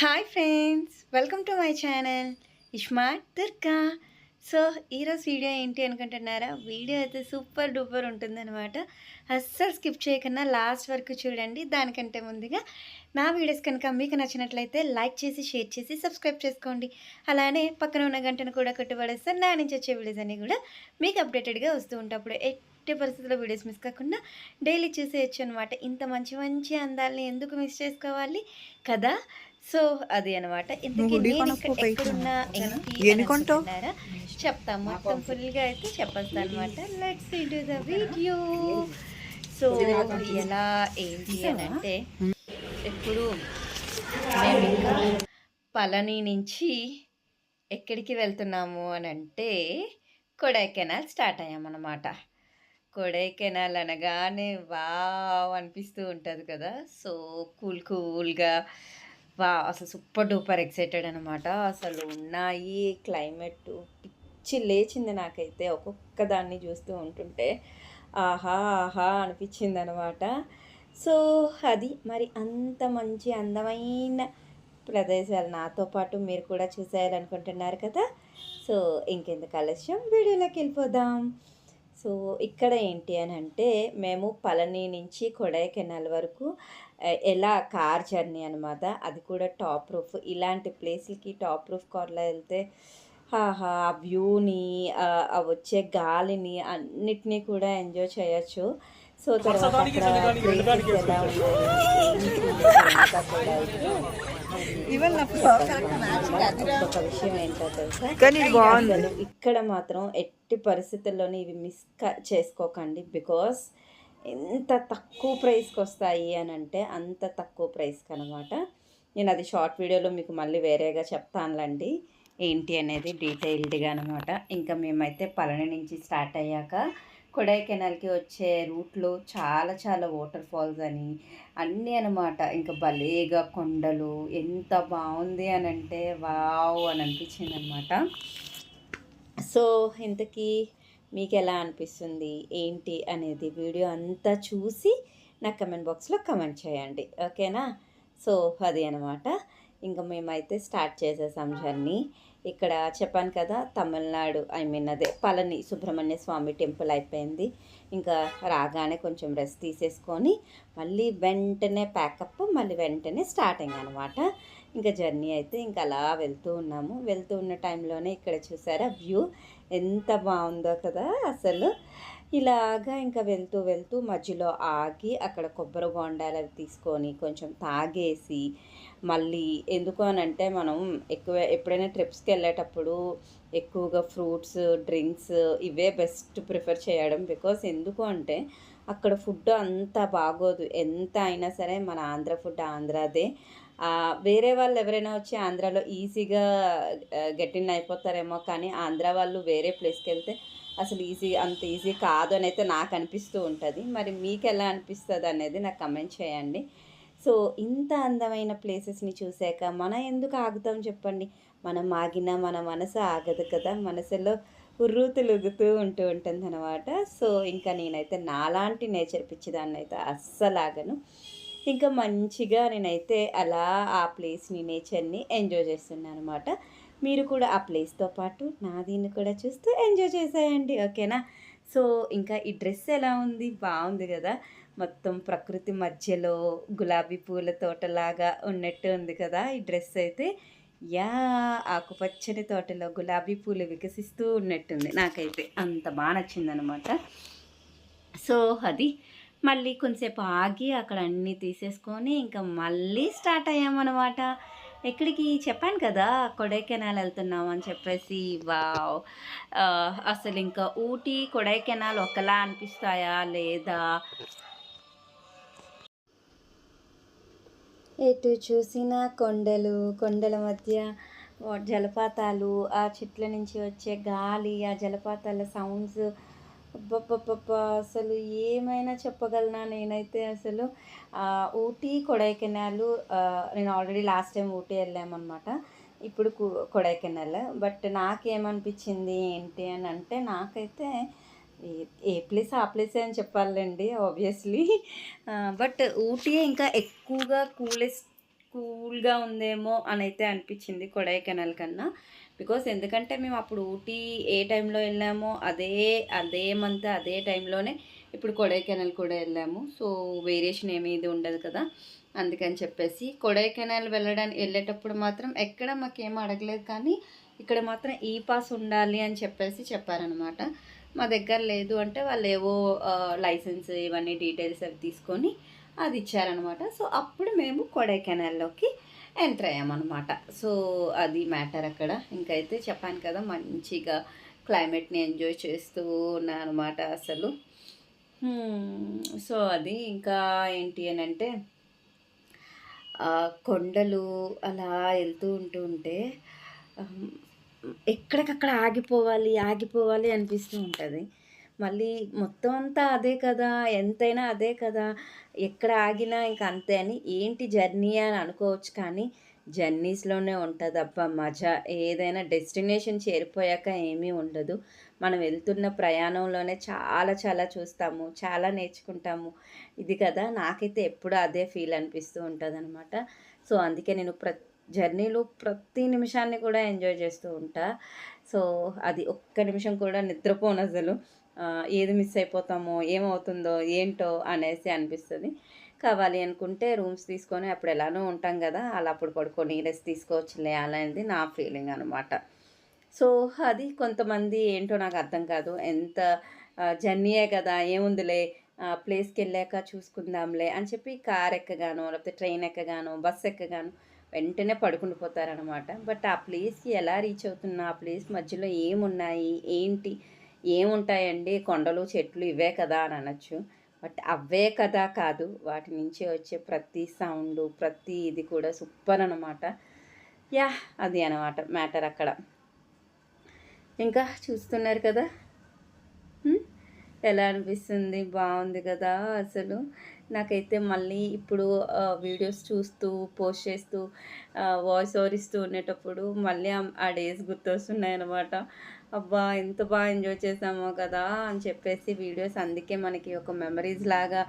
Hi friends welcome to my channel iSmart Durga so ఈరోజు video ఏంటి అనుకుంటున్నారా? Video అయితే సూపర్ డూపర్ ఉంటుందన్నమాట. అస్సలు స్కిప్ చేయకుండా లాస్ట్ వరకు చూడండి. దానికంటే ముందుగా నా వీడియోస్ కనుక మీకు నచ్చినట్లయితే లైక్ చేసి షేర్ చేసి సబ్స్క్రైబ్ చేసుకోండి. అలానే పక్కన ఉన్న గంటను కూడా కొట్టుబడేస్తే నా నుంచి వచ్చే వీడియోస్ అన్నీ కూడా మీకు అప్డేటెడ్గా వస్తూ ఉంటాప్పుడు ఎట్టి పరిస్థితుల్లో వీడియోస్ మిస్ కాకుండా డైలీ చూసేయచ్చు అనమాట ఇంత మంచి మంచి అందాలని ఎందుకు మిస్ చేసుకోవాలి? కదా? సో అది అనమాట? చెప్తాం. మొత్తం ఫుల్గా అయితే చెప్పేస్తాను అనమాట. Let's do the video so ఎలా ఏంటి అని అంటే ఇప్పుడు మేము ఇంకా పళని నుంచి ఎక్కడికి వెళ్తున్నాము అని అంటే కొడైకెనాల్ స్టార్ట్ అయ్యామన్నమాట. కొడైకెనాల్ అనగానే వావ్ అనిపిస్తూ ఉంటుంది కదా. సో కూల్ కూల్గా వా అసలు సూపర్ డూపర్ ఎక్సైటెడ్ అనమాట అసలు ఉన్నాయి క్లైమేట్ పిచ్చి లేచింది నాకైతే. ఒక్కొక్క దాన్ని చూస్తూ ఉంటుంటే ఆహా ఆహా అనిపించింది అనమాట సో అది మరి అంత మంచి అందమైన ప్రదేశాలు నాతో పాటు మీరు కూడా చూసేయాలనుకుంటున్నారు కదా. సో ఇంకెందుకు ఆలస్యం? వీడియోలోకి వెళ్ళిపోదాం. సో ఇక్కడ ఏంటి అని అంటే మేము పళని నుంచి కొడైకెనాల్ వరకు ఎలా కార్ జర్నీ అనమాట అది కూడా టాప్ రూఫ్ ఇలాంటి ప్లేస్లకి టాప్ రూఫ్ కార్లో వెళ్తే ఆహా ఆ వ్యూని ఆ వచ్చే గాలిని అన్నిటినీ కూడా ఎంజాయ్ చేయొచ్చు. సో తర్వాత ఇక్కడ మాత్రం ఎట్టి పరిస్థితుల్లోనే ఇవి మిస్ చేసుకోకండి. బికాస్ ఎంత తక్కువ ప్రైస్కి వస్తాయి అని అంటే అంత తక్కువ ప్రైస్కి అనమాట నేను అది షార్ట్ వీడియోలో మీకు మళ్ళీ వేరేగా చెప్తానులండి. ఏంటి అనేది డీటెయిల్డ్గా అనమాట ఇంకా మేమైతే పళని నుంచి స్టార్ట్ అయ్యాక కొడైకెనాల్కి వచ్చే రూట్లో చాలా చాలా వాటర్ ఫాల్స్ అని అన్నీ అనమాట ఇంకా భలేగా కొండలు ఎంత బాగుంది అని అంటే వావ్ అని అనిపించింది అనమాట సో ఇంతకీ మీకు ఎలా అనిపిస్తుంది? ఏంటి అనేది వీడియో అంతా చూసి నా కమెంట్ బాక్స్లో కమెంట్ చేయండి. ఓకేనా? సో అది అనమాట ఇంకా మేమైతే స్టార్ట్ చేసేసాం జర్నీ. ఇక్కడ చెప్పాను కదా తమిళనాడు ఐ మీన్ అదే పళని సుబ్రహ్మణ్య స్వామి టెంపుల్ అయిపోయింది. ఇంకా రాగానే కొంచెం రెస్ట్ తీసేసుకొని మళ్ళీ వెంటనే ప్యాకప్ మళ్ళీ వెంటనే స్టార్టింగ్ అనమాట ఇంకా జర్నీ అయితే ఇంకా అలా వెళ్తూ ఉన్నాము. వెళ్తూ ఉన్న టైంలోనే ఇక్కడ చూసారా వ్యూ? ఎంత బాగుందో కదా అసలు. ఇలాగా ఇంకా వెళ్తూ వెళ్తూ మధ్యలో ఆగి అక్కడ కొబ్బరి బొండాలు అవి తీసుకొని కొంచెం తాగేసి మళ్ళీ ఎందుకు అని అంటే మనం ఎక్కువ ఎప్పుడైనా ట్రిప్స్కి వెళ్ళేటప్పుడు ఎక్కువగా ఫ్రూట్స్ డ్రింక్స్ ఇవే బెస్ట్ ప్రిఫర్ చేయడం. బికాస్ ఎందుకు అంటే అక్కడ ఫుడ్ అంత బాగోదు. ఎంత అయినా సరే మన ఆంధ్ర ఫుడ్ ఆంధ్రాదే. వేరే వాళ్ళు ఎవరైనా వచ్చి ఆంధ్రాలో ఈజీగా గెటిన్ అయిపోతారేమో కానీ ఆంధ్ర వాళ్ళు వేరే ప్లేస్కి వెళ్తే అసలు ఈజీ అంత ఈజీ కాదు అని అయితే నాకు అనిపిస్తూ ఉంటుంది. మరి మీకు ఎలా అనిపిస్తుంది అనేది నాకు కమెంట్ చేయండి. సో ఇంత అందమైన ప్లేసెస్ని చూశాక మనం ఎందుకు ఆగుతాం చెప్పండి? మనం ఆగినా మన మనసు ఆగదు కదా. మనసులో ఉర్రూతులుగుతూ ఉంటూ ఉంటుంది అనమాట సో ఇంకా నేనైతే నాలాంటి నేచర్ పిచ్చిదాన్ని అయితే అస్సలు ఇంకా మంచిగా నేనైతే అలా ఆ ప్లేస్ని నేచర్ని ఎంజాయ్ చేస్తున్నాను అనమాట మీరు కూడా ఆ ప్లేస్తో పాటు నా దీన్ని కూడా చూస్తూ ఎంజాయ్ చేసేయండి ఓకేనా? సో ఇంకా ఈ డ్రెస్ ఎలా ఉంది? బాగుంది కదా. మొత్తం ప్రకృతి మధ్యలో గులాబీ పూల తోటలాగా ఉన్నట్టు ఉంది కదా ఈ డ్రెస్ అయితే. యా ఆకుపచ్చని తోటలో గులాబీ పూలు వికసిస్తూ ఉన్నట్టుంది. నాకైతే అంత బాగా నచ్చిందనమాట సో అది మళ్ళీ కొంచెంసేపు ఆగి అక్కడ అన్నీ తీసేసుకొని ఇంకా మళ్ళీ స్టార్ట్ అయ్యామన్నమాట. ఎక్కడికి? చెప్పాను కదా కొడైకెనాల్ వెళ్తున్నాం అని చెప్పేసి. వావ్. అసలు ఇంకా ఊటీ కొడైకెనాల్ ఒకలా అనిపిస్తాయా? లేదా? ఎటు చూసినా కొండలు కొండల మధ్య జలపాతాలు ఆ చెట్ల నుంచి వచ్చే గాలి ఆ జలపాతాల సౌండ్స్ అబ్బబ్బబ్బబ్బా అసలు ఏమైనా చెప్పగలనా నేనైతే అసలు. ఊటీ కొడైకెనాల్ నేను ఆల్రెడీ లాస్ట్ టైం ఊటీ వెళ్ళామన్నమాట. ఇప్పుడు కొడైకెనాల్. బట్ నాకేమనిపించింది ఏంటి అని అంటే నాకైతే ఏ- ఏ ప్లేస్ ఆ ప్లేసే అని చెప్పాలండి ఆబ్వియస్లీ బట్ ఊటీ ఇంకా ఎక్కువగా కూలెస్ట్ కూల్గా ఉందేమో అని అయితే అనిపించింది కొడైకెనాల్ కన్నా. బికాస్ ఎందుకంటే మేము అప్పుడు ఊటీ ఏ టైంలో వెళ్ళామో అదే అదే మంత్ అదే టైంలోనే ఇప్పుడు కొడైకెనాల్ కూడా వెళ్ళాము. సో వేరియేషన్ ఏమీ ఇది ఉండదు కదా అందుకని చెప్పేసి కొడైకెనాల్ వెళ్ళడానికి వెళ్ళేటప్పుడు మాత్రం ఎక్కడ మాకేం అడగలేదు కానీ ఇక్కడ మాత్రం ఈ పాస్ ఉండాలి అని చెప్పేసి చెప్పారనమాట మా దగ్గర లేదు అంటే వాళ్ళు ఏవో లైసెన్స్ ఇవన్నీ డీటెయిల్స్ అవి తీసుకొని అది ఇచ్చారనమాట సో అప్పుడు మేము కొడైకెనాల్లోకి ఎంటర్ అయ్యామన్నమాట. సో అది మ్యాటర్ అక్కడ. ఇంకైతే చెప్పాను కదా మంచిగా క్లైమేట్ని ఎంజాయ్ చేస్తూ ఉన్నాను అనమాట అసలు సో అది ఇంకా ఏంటి అని అంటే కొండలు అలా వెళ్తూ ఉంటూ ఉంటే ఎక్కడికక్కడ ఆగిపోవాలి ఆగిపోవాలి అనిపిస్తూ ఉంటుంది. మళ్ళీ మొత్తం అంతా అదే కదా ఎంతైనా అదే కదా ఎక్కడ ఆగినా ఇంక అంతే అని ఏంటి జర్నీ అని అనుకోవచ్చు కానీ జర్నీస్లోనే ఉంటుంది అబ్బా మజా. ఏదైనా డెస్టినేషన్ చేరిపోయాక ఏమీ ఉండదు. మనం వెళ్తున్న ప్రయాణంలోనే చాలా చాలా చూస్తాము చాలా నేర్చుకుంటాము. ఇది కదా నాకైతే ఎప్పుడూ అదే ఫీల్ అనిపిస్తూ ఉంటుంది అనమాట సో అందుకే నేను ప్రతి జర్నీలో ప్రతి నిమిషాన్ని కూడా ఎంజాయ్ చేస్తూ ఉంటా. సో అది ఒక్క నిమిషం కూడా నిద్రపోను అసలు. ఏది మిస్ అయిపోతామో ఏమవుతుందో ఏంటో అనేసి అనిపిస్తుంది. కావాలి అనుకుంటే రూమ్స్ తీసుకొని అప్పుడు ఎలానో ఉంటాం కదా అలా అప్పుడు పడుకొని రెస్ట్ తీసుకోవచ్చులే అనేది నా ఫీలింగ్ అనమాట సో అది కొంతమంది ఏంటో నాకు అర్థం కాదు. ఎంత జర్నీయే కదా ఏముందిలే ప్లేస్కి వెళ్ళాక చూసుకుందాంలే అని చెప్పి కార్ ఎక్కగానో లేకపోతే ట్రైన్ ఎక్కగానో బస్ ఎక్కగాను వెంటనే పడుకుండిపోతారనమాట బట్ ఆ ప్లేస్కి ఎలా రీచ్ అవుతున్నా ఆ ప్లేస్ మధ్యలో ఏమున్నాయి ఏంటి ఏముంటాయండి? కొండలు చెట్లు ఇవే కదా అని అనొచ్చు. బట్ అవే కదా కాదు వాటి నుంచి వచ్చే ప్రతి సౌండ్ ప్రతి ఇది కూడా సూపర్ అనమాట. యా అది అనమాట మ్యాటర్ అక్కడ. ఇంకా చూస్తున్నారు కదా? ఎలా అనిపిస్తుంది? బాగుంది కదా అసలు. నాకైతే మళ్ళీ ఇప్పుడు వీడియోస్ చూస్తూ పోస్ట్ చేస్తూ వాయిస్ ఓవర్ ఇస్తూ ఉండేటప్పుడు మళ్ళీ ఆ- డేస్ గుర్తొస్తున్నాయి అనమాట అబ్బా! ఎంత బాగా ఎంజాయ్ చేసామో కదా అని చెప్పేసి వీడియోస్ అందుకే మనకి ఒక మెమరీస్ లాగా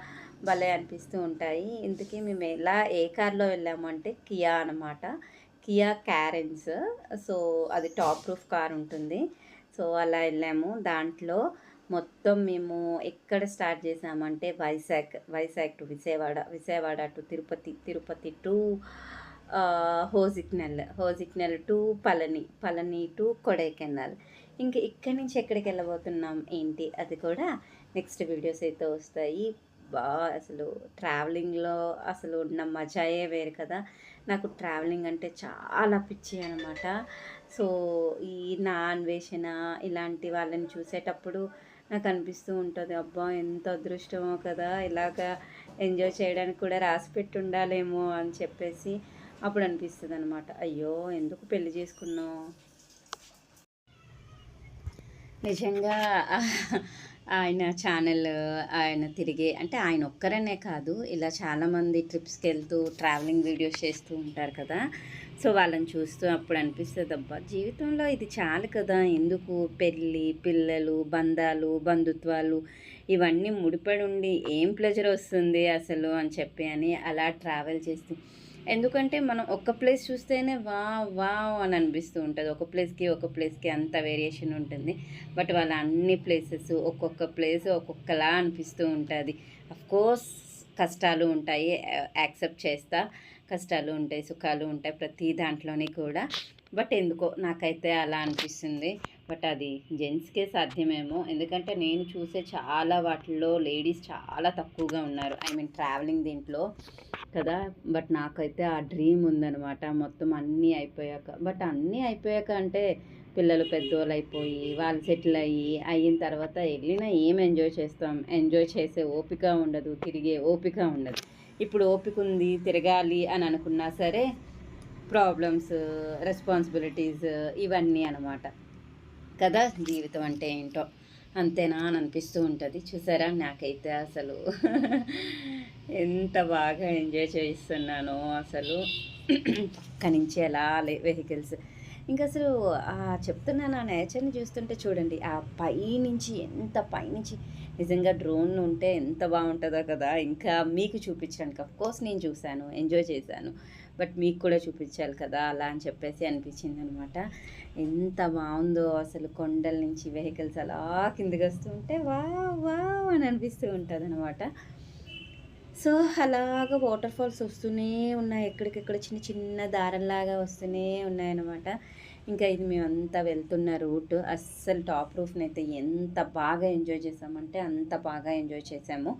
భలే అనిపిస్తూ ఉంటాయి. ఇందుకే మేము ఎలా ఏ కార్లో వెళ్ళామంటే కియా అనమాట కియా క్యారెన్స్. సో అది టాప్ రూఫ్ కార్ ఉంటుంది. సో అలా వెళ్ళాము. దాంట్లో మొత్తం మేము ఎక్కడ స్టార్ట్ చేసామంటే Vizag Vizag to Vijayawada Vijayawada to Tirupati Tirupati to Hogenakkal Hogenakkal to Palani Palani to Kodaikanal. ఇంకా ఇక్కడి నుంచి ఎక్కడికి వెళ్ళబోతున్నాం ఏంటి? అది కూడా నెక్స్ట్ వీడియోస్ అయితే వస్తాయి. బా అసలు ట్రావెలింగ్లో అసలు ఉన్న మజాయే వేరు కదా. నాకు ట్రావెలింగ్ అంటే చాలా పిచ్చి అనమాట సో ఈ నా అన్వేషణ ఇలాంటి వాళ్ళని చూసేటప్పుడు నాకు అనిపిస్తూ ఉంటుంది. అబ్బా ఎంత అదృష్టమో కదా ఇలాగా ఎంజాయ్ చేయడానికి కూడా రాసి పెట్టి ఉండాలేమో అని చెప్పేసి అప్పుడు అనిపిస్తుంది అనమాట అయ్యో ఎందుకు పెళ్ళి చేసుకున్నావు? నిజంగా ఆయన ఛానల్ ఆయన తిరిగే అంటే ఆయన ఒక్కరనే కాదు ఇలా చాలామంది ట్రిప్స్కి వెళ్తూ ట్రావెలింగ్ వీడియోస్ చేస్తూ ఉంటారు కదా. సో వాళ్ళని చూస్తూ అప్పుడు అనిపిస్తుంది అబ్బా! జీవితంలో ఇది చాలు కదా! ఎందుకు? పెళ్ళి పిల్లలు బంధాలు బంధుత్వాలు ఇవన్నీ ముడిపడి ఉండి ఏం ప్లెజర్ వస్తుంది అసలు అని చెప్పి అని అలా ట్రావెల్ చేస్తూ. ఎందుకంటే మనం ఒక్క ప్లేస్ చూస్తేనే వా వా అని అనిపిస్తూ ఉంటుంది. ఒక ప్లేస్కి ఒక ప్లేస్కి అంత వేరియేషన్ ఉంటుంది. బట్ వాళ్ళ అన్ని ప్లేసెస్ ఒక్కొక్క ప్లేస్ ఒక్కొక్కలా అనిపిస్తూ ఉంటుంది. కోర్స్ కష్టాలు ఉంటాయి యాక్సెప్ట్ చేస్తా. కష్టాలు ఉంటాయి సుఖాలు ఉంటాయి ప్రతి దాంట్లోని కూడా. బట్ ఎందుకో నాకైతే అలా అనిపిస్తుంది. బట్ అది జెంట్స్కే సాధ్యమేమో. ఎందుకంటే నేను చూసే చాలా వాటిల్లో లేడీస్ చాలా తక్కువగా ఉన్నారు. ఐ మీన్ ట్రావెలింగ్ దీంట్లో కదా. బట్ నాకైతే ఆ డ్రీమ్ ఉందనమాట మొత్తం అన్నీ అయిపోయాక. బట్ అన్నీ అయిపోయాక అంటే పిల్లలు పెద్దోళ్ళు అయిపోయి వాళ్ళు సెటిల్ అయ్యి అయిన తర్వాత వెళ్ళినా ఏం ఎంజాయ్ చేస్తాం? ఎంజాయ్ చేసే ఓపిక ఉండదు తిరిగే ఓపిక ఉండదు. ఇప్పుడు ఓపిక ఉంది తిరగాలి అని అనుకున్నా సరే ప్రాబ్లమ్స్ రెస్పాన్సిబిలిటీస్ ఇవన్నీ అనమాట. కదా జీవితం అంటే ఏంటో. అంతేనా అని అనిపిస్తూ ఉంటుంది. చూసారా? నాకైతే అసలు ఎంత బాగా ఎంజాయ్ చేస్తున్నానో అసలు. పక్క నుంచి ఎలా వెహికల్స్ ఇంకా అసలు ఆ చెప్తున్నాను ఆ నేచర్ని చూస్తుంటే చూడండి ఆ పైనుంచి ఎంత పైనుంచి నిజంగా డ్రోన్ ఉంటే ఎంత బాగుంటుందో కదా ఇంకా మీకు చూపించడానికి కోర్స్ నేను చూశాను ఎంజాయ్ చేశాను బట్ మీకు కూడా చూపించాలి కదా అలా అని చెప్పేసి అనిపించింది అనమాట ఎంత బాగుందో అసలు కొండల నుంచి వెహికల్స్ అలా కిందికి వస్తుంటే వా వా అని అనిపిస్తూ ఉంటుంది అనమాట సో అలాగ వాటర్ ఫాల్స్ వస్తూనే ఉన్నాయి ఎక్కడికెక్కడ చిన్న చిన్న దారంలాగా వస్తూనే ఉన్నాయన్నమాట. ఇంకా ఇది మేమంతా వెళ్తున్న రూట్ అస్సలు టాప్ రూఫ్ని అయితే ఎంత బాగా ఎంజాయ్ చేసామంటే అంత బాగా ఎంజాయ్ చేసాము.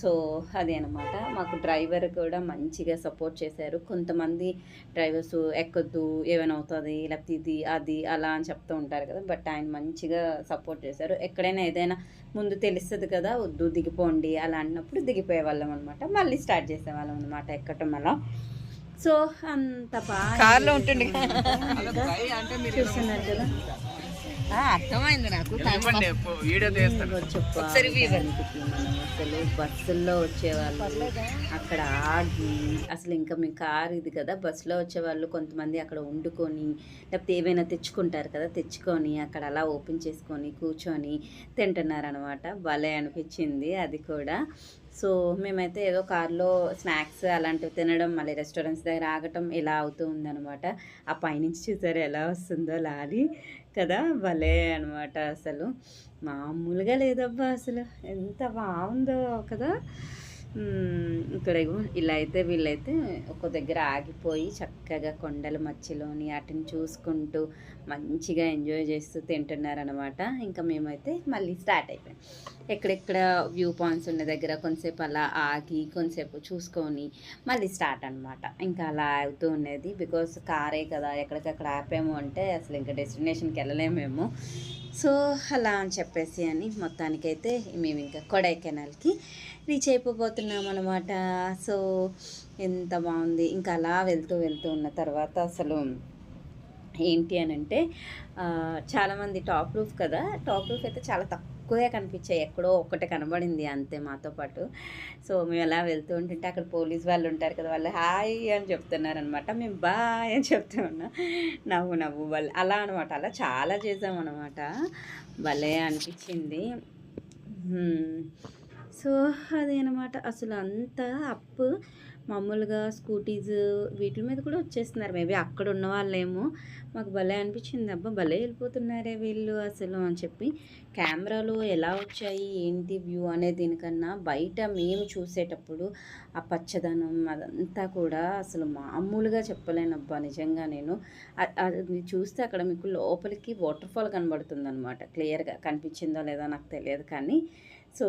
సో అదే అనమాట మాకు డ్రైవర్ కూడా మంచిగా సపోర్ట్ చేశారు. కొంతమంది డ్రైవర్స్ ఎక్కొద్దు ఏమైనా అవుతుంది లేకపోతే ఇది అది అలా అని చెప్తూ ఉంటారు కదా. బట్ ఆయన మంచిగా సపోర్ట్ చేశారు. ఎక్కడైనా ఏదైనా ముందు తెలుస్తుంది కదా వద్దు దిగిపోండి అలా అన్నప్పుడు దిగిపోయే వాళ్ళం అనమాట మళ్ళీ స్టార్ట్ చేసేవాళ్ళం అనమాట ఎక్కటం అలా. సో అంత బాగా కార్లో ఉంటుండే. చూస్తున్నారు కదా అర్థమైంది నాకు. అసలు బస్సుల్లో వచ్చేవాళ్ళు అక్కడ ఆగి అసలు ఇంకా మీ కార్ ఇది కదా బస్సులో వచ్చేవాళ్ళు కొంతమంది అక్కడ వండుకొని లేకపోతే ఏవైనా తెచ్చుకుంటారు కదా తెచ్చుకొని అక్కడ అలా ఓపెన్ చేసుకొని కూర్చొని తింటున్నారనమాట. భలే అనిపించింది అది కూడా. సో మేమైతే ఏదో కార్లో స్నాక్స్ అలాంటివి తినడం మళ్ళీ రెస్టారెంట్స్ దగ్గర ఆగటం ఇలా అవుతూ ఉందన్నమాట ఆ పైనుంచి చూసారు ఎలా వస్తుందో లారీ కదా భలే అనమాట అసలు. మామూలుగా లేదబ్బా అసలు. ఎంత బాగుందో కదా. ఇక్కడ ఇలా అయితే వీళ్ళైతే ఒక దగ్గర ఆగిపోయి చక్కగా కొండల మధ్యలోని అటుని చూసుకుంటూ మంచిగా ఎంజాయ్ చేస్తూ తింటున్నారనమాట ఇంకా మేమైతే మళ్ళీ స్టార్ట్ అయిపోయాం. ఎక్కడెక్కడ వ్యూ పాయింట్స్ ఉన్న దగ్గర కొంతసేపు అలా ఆగి కొంతసేపు చూసుకొని మళ్ళీ స్టార్ట్ అనమాట ఇంకా అలా అవుతూ ఉండేది. బికాస్ కారే కదా ఎక్కడికక్కడ ఆపాము అంటే అసలు ఇంకా డెస్టినేషన్కి వెళ్ళలేమేమో సో అలా అని చెప్పేసి అని మొత్తానికైతే మేము ఇంకా కొడైకెనాల్కి రీచ్ అయిపోబోతున్నాం అనమాట సో ఎంత బాగుంది. ఇంకా అలా వెళ్తూ వెళ్తూ ఉన్న తర్వాత అసలు ఏంటి అని అంటే చాలామంది టాప్ రూఫ్ కదా టాప్ రూఫ్ అయితే చాలా తక్కువే కనిపించాయి. ఎక్కడో ఒక్కటే కనబడింది అంతే మాతో పాటు. సో మేము అలా వెళ్తూ ఉంటుంటే అక్కడ పోలీస్ వాళ్ళు ఉంటారు కదా వాళ్ళు హాయ్ అని చెప్తున్నారు అనమాట మేము బాయ్ అని చెప్తూ ఉన్నాం. నవ్వు నవ్వు వాళ్ళు అలా అనమాట. అలా చాలా చేసామన్నమాట భలే అనిపించింది. సో సో అదేనమాట అసలు అంత అప్పు. మామూలుగా స్కూటీస్ వీటి మీద కూడా వచ్చేస్తున్నారు. మేబీ అక్కడ ఉన్న వాళ్ళేమో మాకు భలే అనిపించింది. అబ్బా భలే వెళ్ళిపోతున్నారే వీళ్ళు అసలు అని చెప్పి కెమెరాలో ఎలా వచ్చాయి ఏంటి వ్యూ అనే దీనికన్నా బయట మేము చూసేటప్పుడు ఆ పచ్చదనం అదంతా కూడా అసలు మామూలుగా చెప్పలేనబ్బా. నిజంగా నేను అది చూస్తే అక్కడ మీకు లోపలికి వాటర్ ఫాల్ కనబడుతుంది అనమాట క్లియర్గా కనిపించిందో లేదో నాకు తెలియదు కానీ సో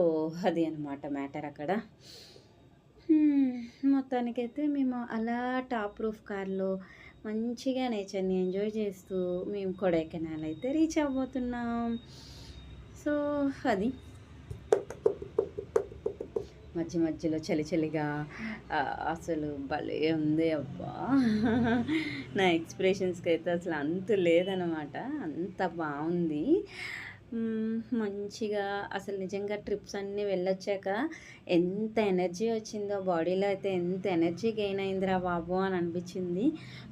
అది అనమాట మ్యాటర్ అక్కడ. మొత్తానికైతే మేము అలా టాప్ రూఫ్ కార్లో మంచిగా నేచర్ని ఎంజాయ్ చేస్తూ మేము కొడైకెనాల్ అయితే రీచ్ అవ్వబోతున్నాం. సో అది. మధ్య మధ్యలో చలి చలిగా అసలు భలే ఉంది అబ్బా. నా ఎక్స్ప్రెషన్స్కి అయితే అసలు అంత లేదనమాట. అంత బాగుంది. మంచిగా అసలు నిజంగా ట్రిప్స్ అన్నీ వెళ్ళొచ్చాక ఎంత ఎనర్జీ వచ్చిందో బాడీలో అయితే ఎంత ఎనర్జీ గెయిన్ అయిందిరా బాబు అని అనిపించింది.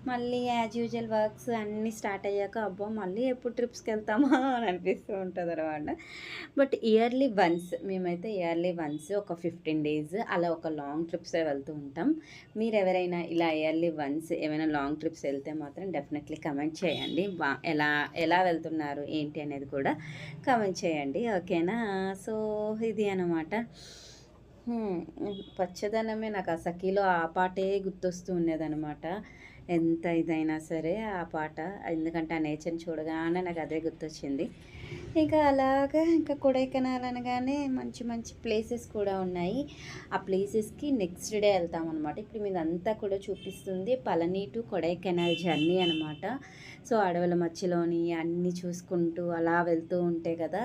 మళ్ళీ యాజ్ యూజువల్ వర్క్స్ అన్నీ స్టార్ట్ అయ్యాక అబ్బో మళ్ళీ ఎప్పుడు ట్రిప్స్కి వెళ్తామా అని అనిపిస్తూ ఉంటుంది అనమాట బట్ ఇయర్లీ వన్స్ మేమైతే ఇయర్లీ వన్స్ ఒక ఫిఫ్టీన్ డేస్ అలా ఒక లాంగ్ ట్రిప్సే వెళ్తూ ఉంటాం. మీరు ఎవరైనా ఇలా ఇయర్లీ వన్స్ ఏమైనా లాంగ్ ట్రిప్స్ వెళ్తే మాత్రం డెఫినెట్లీ కమెంట్ చేయండి. బా ఎలా ఎలా వెళ్తున్నారు ఏంటి అనేది కూడా కమెంట్ చేయండి. ఓకేనా? సో ఇది అనమాట పచ్చదనమే నాకు ఆ సఖీలో ఆ పాటే గుర్తొస్తూ ఉండేదన్నమాట. ఎంత ఇదైనా సరే ఆ పాట. ఎందుకంటే ఆ నేచర్ని చూడగానే నాకు అదే గుర్తొచ్చింది. ఇంకా అలాగా ఇంకా కొడైకెనాల్ అనగానే మంచి మంచి ప్లేసెస్ కూడా ఉన్నాయి. ఆ ప్లేసెస్కి నెక్స్ట్ డే వెళ్తాం అనమాట ఇప్పుడు మీద అంతా కూడా చూపిస్తుంది పళని టు కొడైకెనాల్ జర్నీ అనమాట సో అడవుల మధ్యలోని అన్నీ చూసుకుంటూ అలా వెళ్తూ ఉంటే కదా!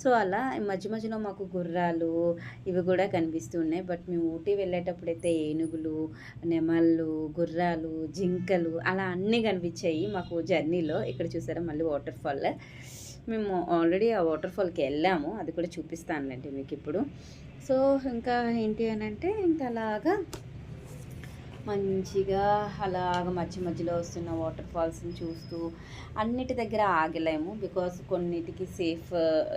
సో అలా మధ్య మధ్యలో మాకు గుర్రాలు ఇవి కూడా కనిపిస్తూ ఉన్నాయి. బట్ మేము ఊటీ వెళ్ళేటప్పుడైతే ఏనుగులు నెమళ్ళు గుర్రాలు జింకలు అలా అన్నీ కనిపించాయి మాకు జర్నీలో. ఇక్కడ చూసారా మళ్ళీ వాటర్ ఫాల్. మేము ఆల్రెడీ ఆ వాటర్ ఫాల్కి వెళ్ళాము. అది కూడా చూపిస్తానులేండి మీకు ఇప్పుడు. సో ఇంకా ఏంటి అని అంటే ఇంకా అలాగా మంచిగా అలాగ మధ్య మధ్యలో వస్తున్న వాటర్ ఫాల్స్ని చూస్తూ అన్నిటి దగ్గర ఆగలేము బికాస్ కొన్నిటికి సేఫ్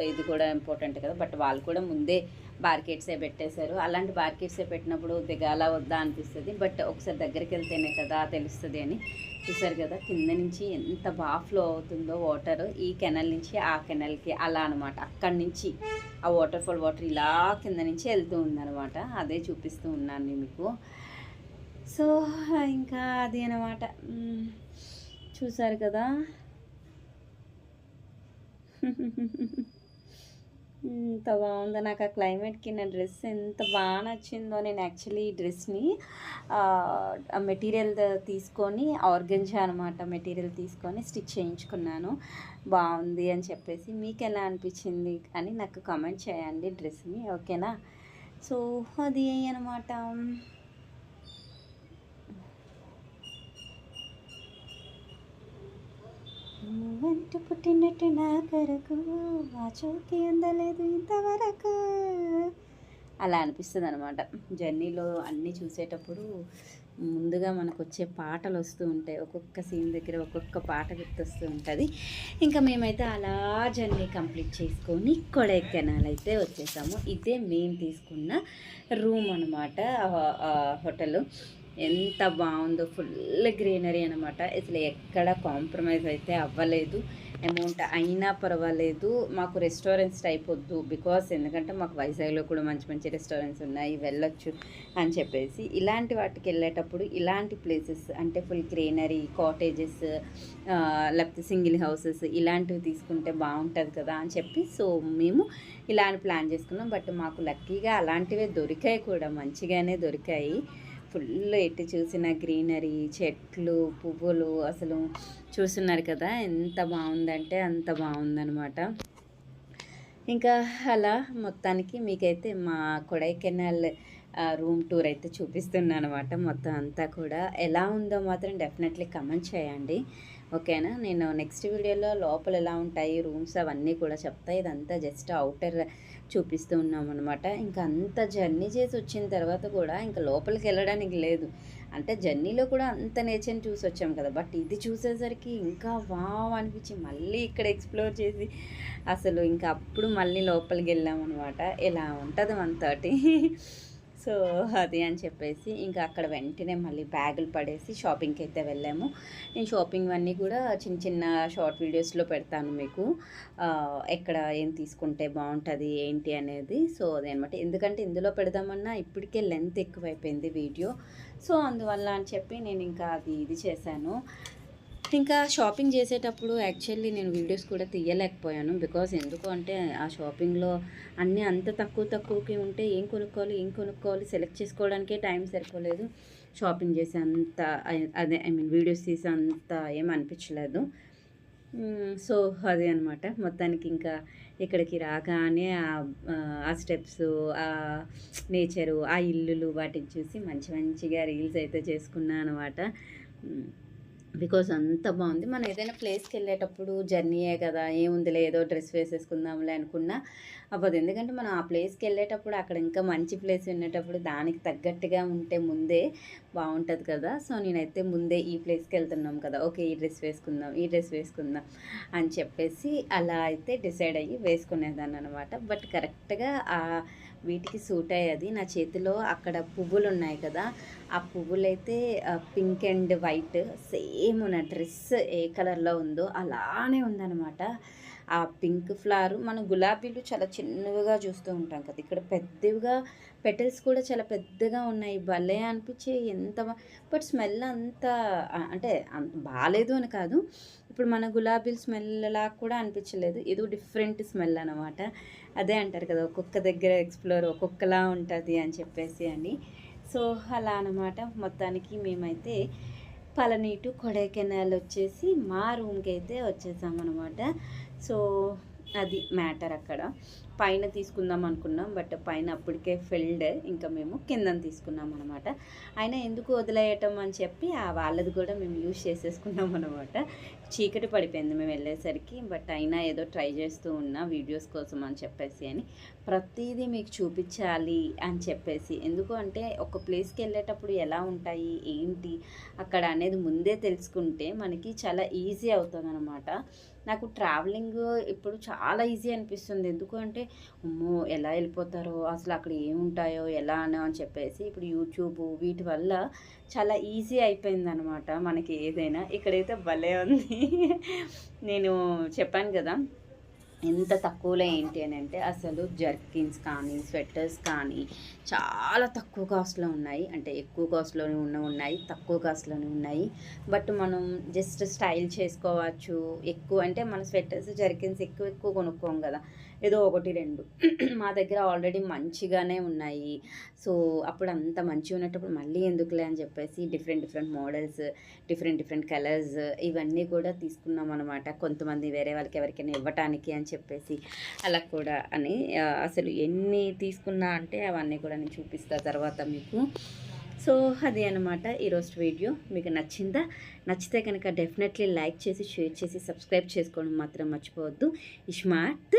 ఇది కూడా ఇంపార్టెంట్ కదా. బట్ వాళ్ళు కూడా ముందే బార్కెట్సే పెట్టేశారు. అలాంటి బార్కెట్సే పెట్టినప్పుడు దిగాల వద్దా అనిపిస్తుంది. బట్ ఒకసారి దగ్గరికి వెళ్తేనే కదా తెలుస్తుంది అని చూసారు కదా. కింద నుంచి ఎంత బాగా ఫ్లో అవుతుందో వాటర్. ఈ కెనల్ నుంచి ఆ కెనల్కి అలా అనమాట అక్కడి నుంచి ఆ వాటర్ ఫాల్ వాటర్ ఇలా కింద నుంచి వెళ్తూ ఉందన్నమాట. అదే చూపిస్తూ ఉన్నాను మీకు. సో ఇంకా అది అనమాట చూసారు కదా? ఎంత బాగుందో. నాకు ఆ క్లైమేట్కి నా డ్రెస్ ఎంత బాగా నచ్చిందో. నేను యాక్చువల్లీ ఈ డ్రెస్ని మెటీరియల్ తీసుకొని ఆర్గంజా అనమాట మెటీరియల్ తీసుకొని స్టిచ్ చేయించుకున్నాను. బాగుంది అని చెప్పేసి. మీకు ఎలా అనిపించింది అని నాకు కమెంట్ చేయండి డ్రెస్ని. ఓకేనా? సో అది అనమాట నువ్వంటూ పుట్టినట్టు నా కొరకు ఆ చోకి అందలేదు ఇంతవరకు. అలా అనిపిస్తుంది అనమాట జర్నీలో అన్నీ చూసేటప్పుడు ముందుగా మనకు వచ్చే పాటలు వస్తూ ఉంటాయి. ఒక్కొక్క సీన్ దగ్గర ఒక్కొక్క పాట గుర్తొస్తూ ఉంటుంది. ఇంకా మేమైతే అలా జర్నీ కంప్లీట్ చేసుకొని కొడైకెనాల్ అయితే వచ్చేసాము. ఇదే మేము తీసుకున్న రూమ్ అనమాట హోటల్. ఎంత బాగుందో ఫుల్ గ్రీనరీ అనమాట అసలు ఎక్కడ కాంప్రమైజ్ అయితే అవ్వలేదు. అమౌంట్ అయినా పర్వాలేదు. మాకు రెస్టారెంట్స్ టైప్ వద్దు. బికాస్ ఎందుకంటే మాకు వైజాగ్లో కూడా మంచి మంచి రెస్టారెంట్స్ ఉన్నాయి. వెళ్ళొచ్చు అని చెప్పేసి ఇలాంటి వాటికి వెళ్ళేటప్పుడు ఇలాంటి ప్లేసెస్ అంటే ఫుల్ గ్రీనరీ కాటేజెస్ లేకపోతే సింగిల్ హౌసెస్ ఇలాంటివి తీసుకుంటే బాగుంటుంది కదా అని చెప్పి సో మేము ఇలాంటి ప్లాన్ చేసుకున్నాం. బట్ మాకు లక్కీగా అలాంటివే దొరికాయి కూడా. మంచిగానే దొరికాయి. ఫుల్ ఎటు చూసిన గ్రీనరీ చెట్లు పువ్వులు అసలు చూస్తున్నారు కదా. ఎంత బాగుందంటే అంత బాగుందనమాట ఇంకా అలా మొత్తానికి మీకైతే మా కొడైకెనాల్ రూమ్ టూర్ అయితే చూపిస్తున్నాను అనమాట మొత్తం అంతా కూడా ఎలా ఉందో మాత్రం డెఫినెట్లీ కమెంట్ చేయండి. ఓకేనా? నేను నెక్స్ట్ వీడియోలో లోపల ఎలా ఉంటాయి రూమ్స్ అవన్నీ కూడా చెప్తా. ఇదంతా జస్ట్ అవుటర్ చూపిస్తూ ఉన్నాం అనమాట ఇంకా అంత జర్నీ చేసి వచ్చిన తర్వాత కూడా ఇంకా లోపలికి వెళ్ళడానికి లేదు. అంటే జర్నీలో కూడా అంత నేచర్ని చూసి వచ్చాం కదా. బట్ ఇది చూసేసరికి ఇంకా వావ్ అనిపించి మళ్ళీ ఇక్కడ ఎక్స్ప్లోర్ చేసి అసలు ఇంకా అప్పుడు మళ్ళీ లోపలికి వెళ్ళాం అనమాట ఇలా ఉంటుంది వన్ థర్టీ? సో అది అని చెప్పేసి ఇంకా అక్కడ వెంటనే మళ్ళీ బ్యాగులు పడేసి షాపింగ్కి అయితే వెళ్ళాము. నేను షాపింగ్ అన్నీ కూడా చిన్న చిన్న షార్ట్ వీడియోస్లో పెడతాను మీకు. ఎక్కడ ఏం తీసుకుంటే బాగుంటుంది ఏంటి అనేది. సో అదనమాట ఎందుకంటే ఇందులో పెడదామన్నా ఇప్పటికే లెంత్ ఎక్కువైపోయింది వీడియో. సో అందువల్ల అని చెప్పి నేను ఇంకా అది ఇది చేశాను. ఇంకా షాపింగ్ చేసేటప్పుడు యాక్చువల్లీ నేను వీడియోస్ కూడా తీయలేకపోయాను బికాజ్ ఎందుకు అంటే ఆ షాపింగ్లో అన్నీ అంత తక్కువ తక్కువకి ఉంటే ఏం కొనుక్కోవాలి ఏం కొనుక్కోవాలి సెలెక్ట్ చేసుకోవడానికే టైం సరిపోలేదు. షాపింగ్ చేసే అంత అదే ఐ మీన్ వీడియోస్ తీసే అంత ఏం అనిపించలేదు. సో అదే అనమాట మొత్తానికి ఇంకా ఇక్కడికి రాగానే ఆ స్టెప్స్ ఆ నేచరు ఆ ఇల్లులు వాటిని చూసి మంచి మంచిగా రీల్స్ అయితే చేసుకున్నాను అనమాట బికాజ్ అంత బాగుంది. మనం ఏదైనా ప్లేస్కి వెళ్ళేటప్పుడు జర్నీయే కదా ఏముందిలే ఏదో డ్రెస్ వేసేసుకుందాంలే అనుకున్నా అవ్వదు. ఎందుకంటే మనం ఆ ప్లేస్కి వెళ్ళేటప్పుడు అక్కడ ఇంకా మంచి ప్లేస్ ఉండేటప్పుడు దానికి తగ్గట్టుగా ఉంటే ముందే బాగుంటుంది కదా. సో నేనైతే ముందే ఈ ప్లేస్కి వెళ్తున్నాం కదా. ఓకే ఈ డ్రెస్ వేసుకుందాం ఈ డ్రెస్ వేసుకుందాం అని చెప్పేసి అలా అయితే డిసైడ్ అయ్యి వేసుకునేదాన్ని అనమాట బట్ కరెక్ట్గా ఆ వీటికి సూట్ అయ్యేది. నా చేతిలో అక్కడ పువ్వులు ఉన్నాయి కదా ఆ పువ్వులైతే పింక్ అండ్ వైట్ సేమ్ నా డ్రెస్ ఏ కలర్లో ఉందో అలానే ఉందన్నమాట. ఆ పింక్ ఫ్లవర్ మనం గులాబీలు చాలా చిన్నవిగా చూస్తూ ఉంటాం కదా. ఇక్కడ పెద్దవిగా పెటల్స్ కూడా చాలా పెద్దగా ఉన్నాయి. భలే అనిపించే ఎంత బట్ స్మెల్ అంత అంటే అంత బాగాలేదు అని కాదు. ఇప్పుడు మన గులాబీల స్మెల్ లా కూడా అనిపించలేదు. ఏదో డిఫరెంట్ స్మెల్ అనమాట అదే అంటారు కదా ఒక్కొక్క దగ్గర ఎక్స్ప్లోర్ ఒక్కొక్కలా ఉంటుంది అని చెప్పేసి అని. సో అలా అనమాట మొత్తానికి మేమైతే పలనీటు కొడైకెనాల్ వచ్చేసి మా రూమ్కి అయితే వచ్చేసామన్నమాట. సో అది మ్యాటర్ అక్కడ. పైన తీసుకుందాం అనుకున్నాం. బట్ పైన అప్పటికే ఫిల్డ్ ఇంకా మేము కింద తీసుకున్నాం అనమాట అయినా ఎందుకు వదిలేయటం అని చెప్పి ఆ వాళ్ళది కూడా మేము యూజ్ చేసేసుకున్నాం అనమాట చీకటి పడిపోయింది మేము వెళ్ళేసరికి. బట్ అయినా ఏదో ట్రై చేస్తూ ఉన్నా వీడియోస్ కోసం అని చెప్పేసి అని. ప్రతిదీ మీకు చూపించాలి అని చెప్పేసి. ఎందుకు అంటే ఒక ప్లేస్కి వెళ్ళేటప్పుడు ఎలా ఉంటాయి? ఏంటి? అక్కడ అనేది ముందే తెలుసుకుంటే మనకి చాలా ఈజీ అవుతుంది అనమాట నాకు ట్రావెలింగ్ ఇప్పుడు చాలా ఈజీ అనిపిస్తుంది. ఎందుకు అంటే అమ్మో ఎలా వెళ్ళిపోతారో అసలు అక్కడ ఏముంటాయో ఎలా అని అని చెప్పేసి ఇప్పుడు యూట్యూబ్ వీటి వల్ల చాలా ఈజీ అయిపోయిందనమాట మనకి ఏదైనా. ఇక్కడైతే భలే ఉంది. నేను చెప్పాను కదా ఎంత తక్కువలో ఏంటి అని అంటే అసలు జర్కిన్స్ కానీ స్వెటర్స్ కానీ చాలా తక్కువ కాస్ట్లో ఉన్నాయి. అంటే ఎక్కువ కాస్ట్లోనే ఉన్న ఉన్నాయి తక్కువ కాస్ట్లోనే ఉన్నాయి. బట్ మనం జస్ట్ స్టైల్ చేసుకోవచ్చు. ఎక్కువ అంటే మన స్వెటర్స్ జర్కిన్స్ ఎక్కువ ఎక్కువ కొనుక్కోం కదా. ఏదో ఒకటి రెండు. మా దగ్గర ఆల్రెడీ మంచిగానే ఉన్నాయి. సో అప్పుడు అంత మంచిగా ఉన్నప్పుడు మళ్ళీ ఎందుకులే అని చెప్పేసి different different models different different colours ఇవన్నీ కూడా తీసుకున్నాం అనమాట కొంతమంది వేరే వాళ్ళకి ఎవరికైనా ఇవ్వటానికి అని చెప్పేసి అలా కూడా అని. అసలు ఎన్ని తీసుకున్నా అంటే అవన్నీ కూడా నేను చూపిస్తా తర్వాత మీకు. సో అది అనమాట ఈరోజు వీడియో. మీకు నచ్చిందా? నచ్చితే కనుక డెఫినెట్లీ లైక్ చేసి షేర్ చేసి సబ్స్క్రైబ్ చేసుకోవడం మాత్రం మర్చిపోవద్దు. ఈ స్మార్ట్